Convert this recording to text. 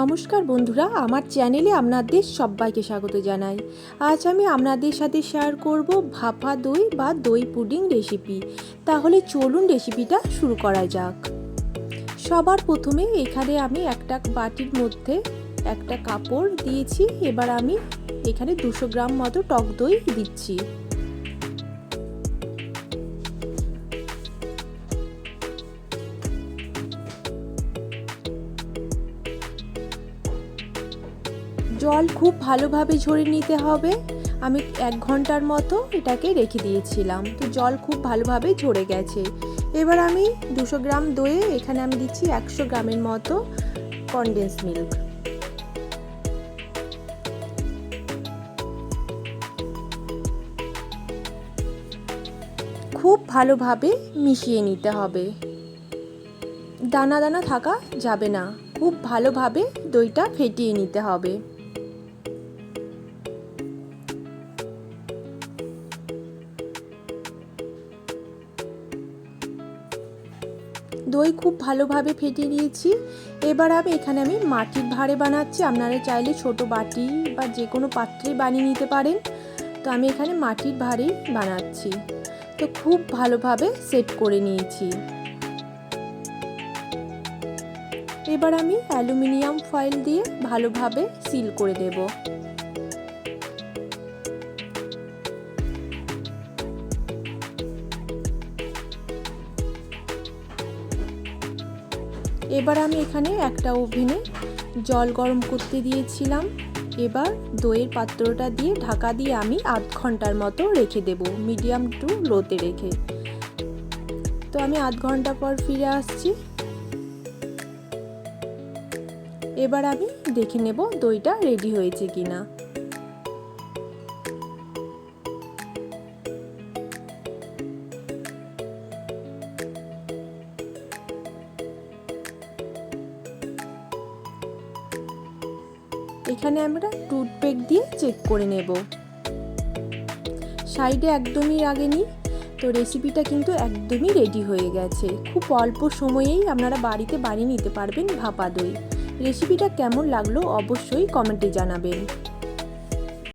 নমস্কার বন্ধুরা, আমার চ্যানেলে আপনাদের সবাইকে স্বাগত জানাই। আজ আমি আপনাদের সাথে শেয়ার করব ভাপা দই বা দই পুডিং রেসিপি তাহলে চলুন রেসিপিটা শুরু করা যাক। সবার প্রথমে এখানে আমি একটা বাটির মধ্যে একটা কাপড় দিয়েছি। এবার আমি এখানে দুশো গ্রাম মতো টক দই দিচ্ছি। জল খুব ভালোভাবে ঝরে নিতে হবে। আমি এক ঘণ্টার মতো এটাকে রেখে দিয়েছিলাম। তো জল খুব ভালোভাবে ঝরে গেছে। এবার আমি দুশো গ্রাম দইয়ে এখানে আমি দিচ্ছি একশো গ্রামের মতো কনডেন্স মিল্ক খুব ভালোভাবে মিশিয়ে নিতে হবে। দানা দানা থাকা যাবে না। খুব ভালোভাবে দইটা ফেটিয়ে নিতে হবে। দই খুব ভালোভাবে ফেটিয়ে নিয়েছি। এবার আমি এখানে আমি মাটির ভাঁড়ে বানাচ্ছি। আপনারা চাইলে ছোট বাটি বা যে কোনো পাত্রে বানিয়ে নিতে পারেন। তো আমি এখানে মাটির ভাঁড়েই বানাচ্ছি। তো খুব ভালোভাবে সেট করে নিয়েছি। এবার আমি অ্যালুমিনিয়াম ফয়েল দিয়ে ভালোভাবে সিল করে দেব। এবার আমি এখানে একটা ওভেনে জল গরম করতে দিয়েছিলাম। এবার দইয়ের পাত্রটা দিয়ে ঢাকা দিয়ে আমি আধ ঘণ্টার মতো রেখে দেব, মিডিয়াম টু লোতে রেখে। তো আমি আধ ঘণ্টা পর ফিরে আসছি। এবার আমি দেখে নেব দইটা রেডি হয়েছে কিনা। এখানে আমরা টুথপেক দিয়ে চেক করে নেব। সাইডে একদমই লাগেনি তো রেসিপিটা কিন্তু একদমই রেডি হয়ে গেছে। খুব অল্প সময়েই আপনারা বাড়িতে বানিয়ে নিতে পারবেন ভাপা দই। রেসিপিটা কেমন লাগল অবশ্যই কমেন্টে জানাবেন।